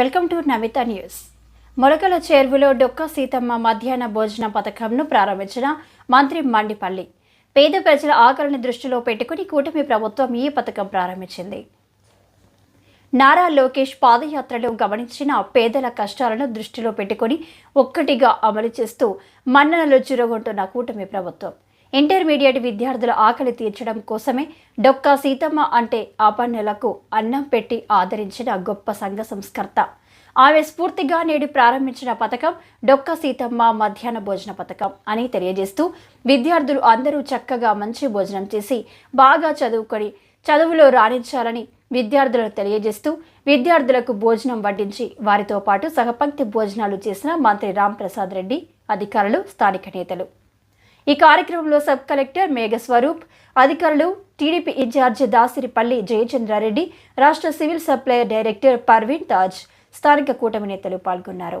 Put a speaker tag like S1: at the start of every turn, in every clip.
S1: Welcome to Namitha news. మొలకల చేరువులో డొక్క సీతమ్మ మధ్యాహ్న భోజన పథకంను ప్రారంభించిన మంత్రి మండిపల్లి. పేద ప్రజల ఆకలిని దృష్టిలో పెట్టుకుని కూటమి ప్రభుత్వం ఈ పథకం ప్రారంభించింది. నారా లోకేష్ పాదయాత్రలో గమనించిన పేదల కష్టాలను దృష్టిలో పెట్టుకుని ఒక్కటిగా అమలు చేస్తూ మన్ననలు చురగొంటున్న కూటమి ప్రభుత్వం. ఇంటర్మీడియట్ విద్యార్థుల ఆకలి తీర్చడం కోసమే డొక్కా సీతమ్మ అంటే ఆపన్నెలకు అన్నం పెట్టి ఆదరించిన గొప్ప సంఘ సంస్కర్త. ఆమె స్ఫూర్తిగా నేడు ప్రారంభించిన పథకం డొక్క సీతమ్మ మధ్యాహ్న భోజన పథకం అని తెలియజేస్తూ విద్యార్థులు అందరూ చక్కగా మంచి భోజనం చేసి బాగా చదువుకొని చదువులో రాణించాలని విద్యార్థులకు తెలియజేస్తూ విద్యార్థులకు భోజనం వడ్డించి వారితో పాటు సహపంక్తి భోజనాలు చేసిన మంత్రి రాంప్రసాద్ రెడ్డి అధికారులు స్థానిక నేతలు. ఈ కార్యక్రమంలో సబ్ కలెక్టర్ మేఘస్వరూప్ అధికారులు టీడీపీ ఇన్ఛార్జి దాసిరిపల్లి జయచంద్రారెడ్డి రాష్ట్ర civil supply director Parveen Taj స్థానిక కూటమి నేతలు పాల్గొన్నారు.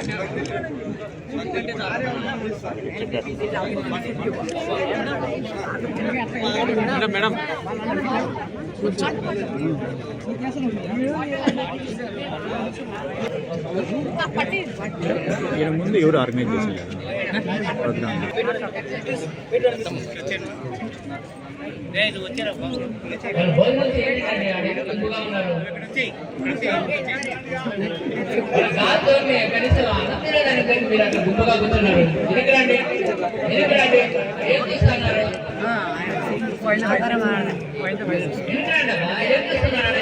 S2: ఈయన ముందు ఎవరు ఆర్గనైజ్ చేసేవారు ప్రోగ్రామ్
S3: భోజనం చేయండి కానీ ఆడ గుంపుగా ఉన్నారు కాదు మీరు కనీసం అన్నం తినడానికి కానీ మీరు అక్కడ గుంపుగా కూర్చున్నారు ఎందుకండి ఎందుకండి ఏం చేస్తున్నారు ఎందుకండి అమ్మా? ఏం చేస్తున్నారు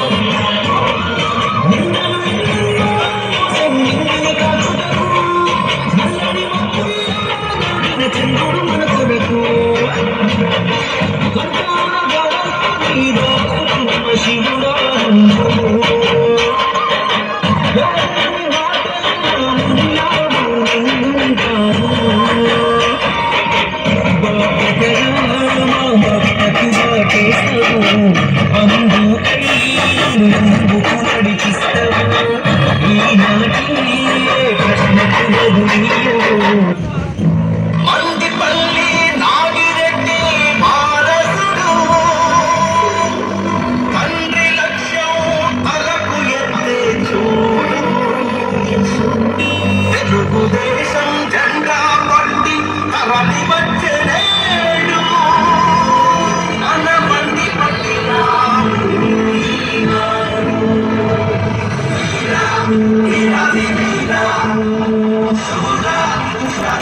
S4: శివుడు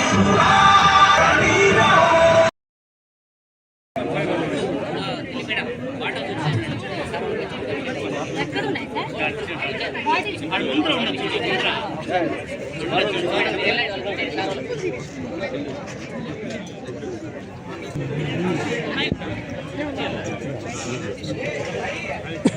S4: మండిపల్లి నాగిరెడ్డి వారసుడు తండ్రి లక్ష్యం తలకు ఎత్తే చూడు తెలుగుదేశం జెండా పట్టి తరలి వచ్చేడు మన మండి పట్టి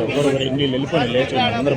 S2: ఒక్కొక్కరు ఇంగ్లీష్ వెళ్ళిపోయి లేచి అందరూ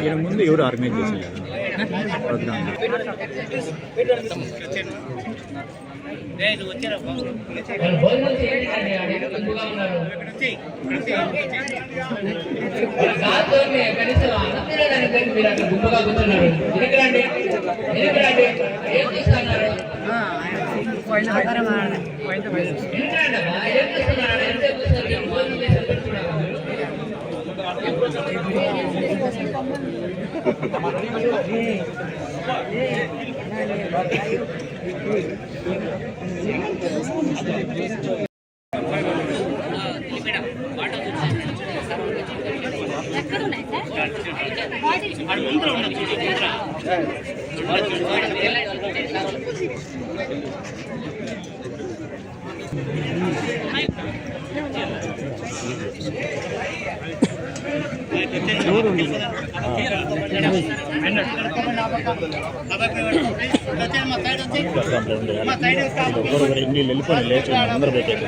S2: ఈయన ముందు ఎవరు ఆర్గనైజ్ చేసలేదు ప్రోగ్రామ్
S3: కాదు కనీసం అన్నం మీరు అక్కడ గుంపుగా కూర్చున్నారు వెనకరండి ఏం చేస్తున్నారు వెనకరండి అమ్మా ఏం చేస్తున్నారు ఎంతసేపు కూర్చొని భోజనం చేసి పెట్టుకున్నారు
S2: ప్రోగ్రాంలో వెళ్ళిపోయి లేచి అందరూ పెట్టారు